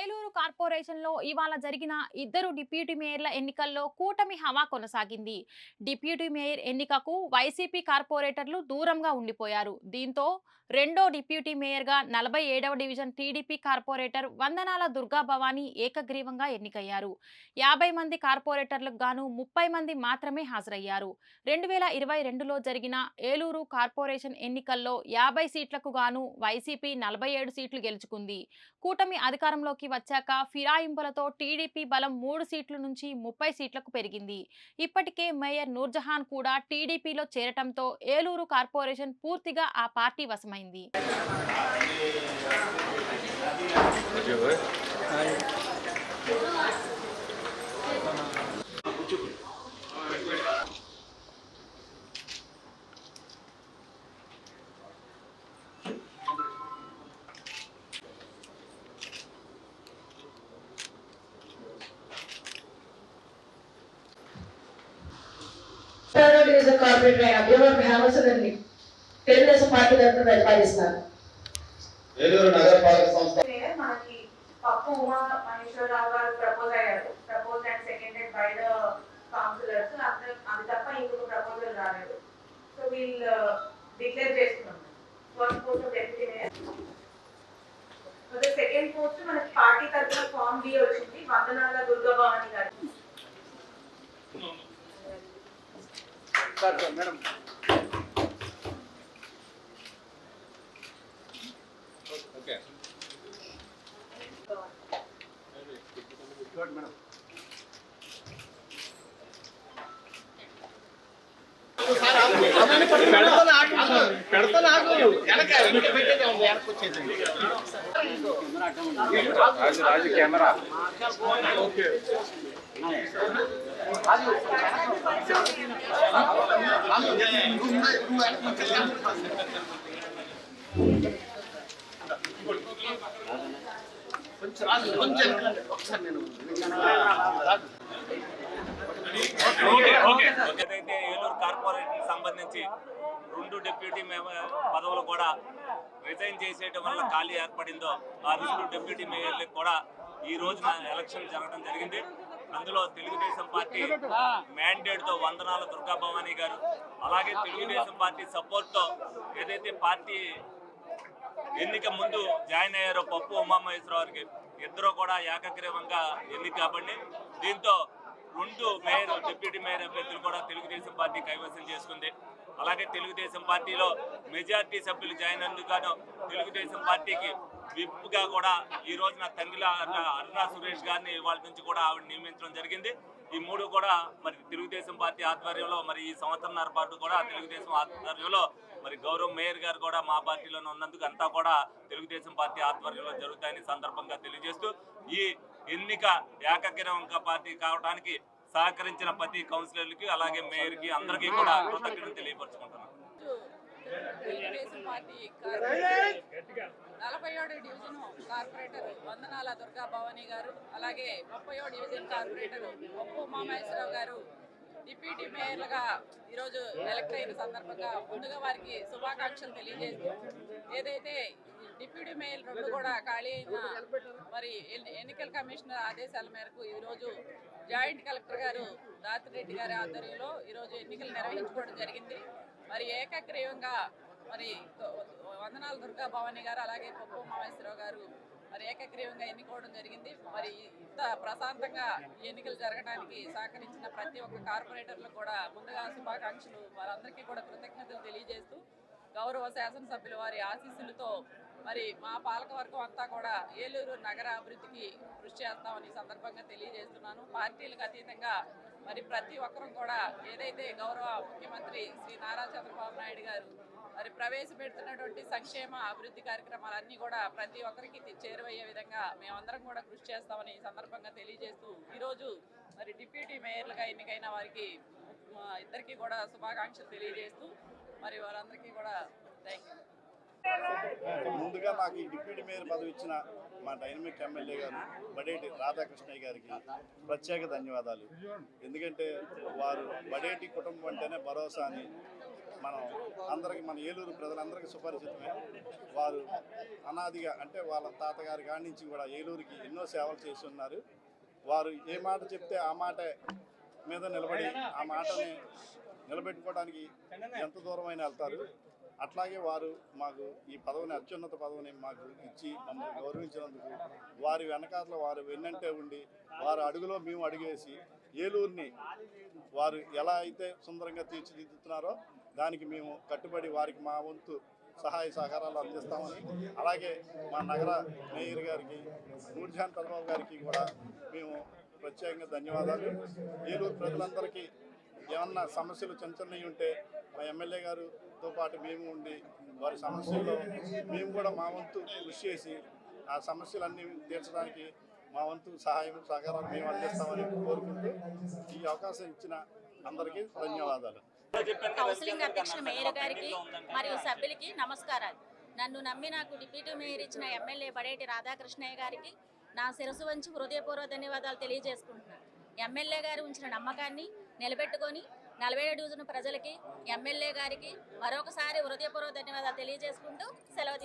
ఏలూరు కార్పొరేషన్లో ఇవాళ జరిగిన ఇద్దరు డిప్యూటీ మేయర్ల ఎన్నికల్లో కూటమి హవా కొనసాగింది. డిప్యూటీ మేయర్ ఎన్నికకు వైసీపీ కార్పొరేటర్లు దూరంగా ఉండిపోయారు. దీంతో రెండో డిప్యూటీ మేయర్గా నలభై ఏడవ division TDP corporator Vandanala Durga Bhavani ఏకగ్రీవంగా ఎన్నికయ్యారు. యాభై మంది కార్పొరేటర్లకు గాను ముప్పై మంది మాత్రమే హాజరయ్యారు. రెండు వేల ఇరవై రెండులో జరిగిన ఏలూరు కార్పొరేషన్ ఎన్నికల్లో యాభై సీట్లకు గాను వైసీపీ నలభై ఏడు సీట్లు గెలుచుకుంది. కూటమి అధికారంలోకి వచ్చాక ఫిరాయింపులతో టీడీపీ బలం మూడు సీట్ల నుంచి ముప్పై సీట్లకు పెరిగింది. ఇప్పటికే మేయర్ నూర్జహాన్ కూడా టీడీపీలో చేరటంతో ఏలూరు కార్పొరేషన్ పూర్తిగా ఆ పార్టీ వశమైంది. తెలంగాణ డివిజన్ కార్పొరేటర్ అయిన భీమవరం హేమసుని Telugu Desam party తరఫున ప్రతిపాదిస్తున్నారు ఏలూరు నగరపాలక సంస్థ మేయర్ మనకి పప్పు ఉమా మహేశ్వరరావు గారు ప్రపోజ్ అయ్యారు. Propose and seconded by the councillors అది అది తప్ప ఇంకొక ప్రపోజల్ రాలేదు. సో వీళ్ళు డిక్లేర్ చేస్తున్నాం first post deputy mayor so the second post మనకి పార్టీ తరఫున ఫామ్ బి వచ్చింది. వందనాల దుర్గా భవాని గారు போட்டு மேடம் కెమెరా ఓకే అది ఏదైతే ఏలూరు కార్పొరేషన్ సంబంధించి రెండు డిప్యూటీ మేయర్ పదవులు కూడా రిజైన్ చేసేయడం వల్ల ఖాళీ ఏర్పడిందో ఆ రెండు డిప్యూటీ మేయర్లకు కూడా ఈ రోజున ఎలక్షన్ జరగడం జరిగింది. అందులో తెలుగుదేశం పార్టీ మ్యాండేట్తో వందనాల దుర్గా భవానీ గారు. అలాగే తెలుగుదేశం పార్టీ సపోర్ట్తో ఏదైతే పార్టీ ఎన్నిక ముందు జాయిన్ అయ్యారు పప్పు ఉమామహేశ్వరరావుకి ఇద్దరు కూడా ఏకగ్రీవంగా ఎన్నిక కాబట్టి దీంతో రెండు మేయర్ డిప్యూటీ మేయర్ అభ్యర్థులు కూడా తెలుగుదేశం పార్టీ కైవసం చేసుకుంది. అలాగే తెలుగుదేశం పార్టీలో మెజార్టీ సభ్యులు జాయిన్ అయినందుకు తెలుగుదేశం పార్టీకి విప్గా కూడా ఈ రోజున తంగిల అరుణా సురేష్ గారిని వాళ్ళ నుంచి కూడా ఆవిడ నియమించడం జరిగింది. ఈ మూడు కూడా మరి తెలుగుదేశం పార్టీ ఆధ్వర్యంలో మరి ఈ సంవత్సరంన్నర పాటు కూడా తెలుగుదేశం ఆధ్వర్యంలో మరి గౌరవ్ మేయర్ గారు కూడా మా పార్టీలోనే ఉన్నందుకు అంతా కూడా తెలుగుదేశం పార్టీ ఆధ్వర్యంలో జరుగుతాయని సందర్భంగా తెలియజేస్తూ ఈ ఎన్నిక ఏకగ్రీవంగా పార్టీ కావడానికి సహకరించిన ప్రతి కౌన్సిలర్లకి అలాగే మేయర్కి అందరికీ కూడా కృతజ్ఞతలు తెలియపరచుకుంటున్నాను. తెలుగుదేశం పార్టీ నలభై ఏడు డివిజన్ కార్పొరేటర్ వందనాల దుర్గా భవానీ గారు అలాగే ముప్పై డివిజన్ కార్పొరేటర్ ఒప్పు ఉమామహేశ్వరరావు గారు డిప్యూటీ మేయర్లుగా ఈరోజు ఎలక్ట్ అయిన సందర్భంగా ముందుగా వారికి శుభాకాంక్షలు తెలియజేస్తూ ఏదైతే డిప్యూటీ మేయర్ రెండు కూడా ఖాళీ అయిన మరి ఎన్ని- ఎన్నికల కమిషనర్ ఆదేశాల మేరకు ఈరోజు జాయింట్ కలెక్టర్ గారు దాతిరెడ్డి గారి ఆధ్వర్యంలో ఈరోజు ఎన్నికలు నిర్వహించుకోవడం జరిగింది. మరి ఏకగ్రీవంగా మరి వందనాలు దుర్గా భవాని గారు అలాగే పప్పు ఉమామేశ్వరరావు గారు మరి ఏకగ్రీవంగా ఎన్నుకోవడం జరిగింది. మరి ఇంత ప్రశాంతంగా ఈ ఎన్నికలు జరగడానికి సహకరించిన ప్రతి ఒక్క కార్పొరేటర్లకు కూడా ముందుగా శుభాకాంక్షలు. వారందరికీ కూడా కృతజ్ఞతలు తెలియజేస్తూ గౌరవ శాసనసభ్యుల వారి ఆశీస్సులతో మరి మా పాలకవర్గం అంతా కూడా ఏలూరు నగర అభివృద్ధికి కృషి చేస్తామని సందర్భంగా తెలియజేస్తున్నాను. పార్టీలకు అతీతంగా మరి ప్రతి ఒక్కరూ కూడా ఏదైతే గౌరవ ముఖ్యమంత్రి శ్రీ నారా చంద్రబాబు నాయుడు గారు మరి ప్రవేశపెడుతున్నటువంటి సంక్షేమ అభివృద్ధి కార్యక్రమాలన్నీ కూడా ప్రతి ఒక్కరికి చేరువయ్యే విధంగా మేమందరం కూడా కృషి చేస్తామని ఈ సందర్భంగా తెలియజేస్తూ ఈరోజు మరి డిప్యూటీ మేయర్లుగా ఎన్నికైన వారికి మా ఇద్దరికి కూడా శుభాకాంక్షలు తెలియజేస్తూ మరి వారందరికీ కూడా థ్యాంక్ యూ. ముందుగా నాకు ఈ డిప్యూటీ మేయర్ పదవి ఇచ్చిన మా డైనమిక్ ఎమ్మెల్యే గారు బడేటి రాధాకృష్ణయ్య గారికి ప్రత్యేక ధన్యవాదాలు. ఎందుకంటే వారు బడేటి కుటుంబం అంటేనే భరోసా అని మనం అందరికి మన ఏలూరు ప్రజలందరికీ సుపరిచితమే. వారు అనాదిగా అంటే వాళ్ళ తాతగారి కాడి నుంచి కూడా ఏలూరుకి ఎన్నో సేవలు చేసి ఉన్నారు. వారు ఏ మాట చెప్తే ఆ మాట మీద నిలబడి ఆ మాటని నిలబెట్టుకోవడానికి ఎంత దూరమైనా వెళ్తారు. అట్లాగే వారు మాకు ఈ పదవిని అత్యున్నత పదవిని మాకు ఇచ్చి మమ్మల్ని గౌరవించినందుకు వారి వెనకాతల వారు వెన్నంటే ఉండి వారి అడుగులో మేము అడుగేసి ఏలూరుని వారు ఎలా అయితే సుందరంగా తీర్చిదిద్దుతున్నారో దానికి మేము కట్టుబడి వారికి మా వంతు సహాయ సహకారాలు అందిస్తామని అలాగే మా నగర మేయర్ గారికి నూర్జాన్ పెద్దబాబు గారికి కూడా మేము ప్రత్యేకంగా ధన్యవాదాలు. ఏలూరు ప్రజలందరికీ ఏమన్నా సమస్యలు చిన్న చిన్నవి ఉంటే మా ఎమ్మెల్యే గారుతో పాటు మేము ఉండి వారి సమస్యల్లో మేము కూడా మా వంతు కృషి చేసి ఆ సమస్యలన్నీ తీర్చడానికి మా వంతు సహాయం సహకారాలు మేము అందిస్తామని కోరుకుంటూ ఈ అవకాశం ఇచ్చిన అందరికీ ధన్యవాదాలు. కౌన్సిలింగ్ అధ్యక్షుల మేయర్ గారికి మరియు సభ్యులకి నమస్కారాలు. నన్ను నమ్మి నాకు డిప్యూటీ మేయర్ ఇచ్చిన ఎమ్మెల్యే బడేటి రాధాకృష్ణయ్య గారికి నా శిరసు వంచి హృదయపూర్వక ధన్యవాదాలు తెలియజేసుకుంటున్నాను ఎమ్మెల్యే గారు ఉంచిన నమ్మకాన్ని నిలబెట్టుకొని నలభై ఏడు ప్రజలకి ఎమ్మెల్యే గారికి మరొకసారి హృదయపూర్వక ధన్యవాదాలు తెలియజేసుకుంటూ సెలవు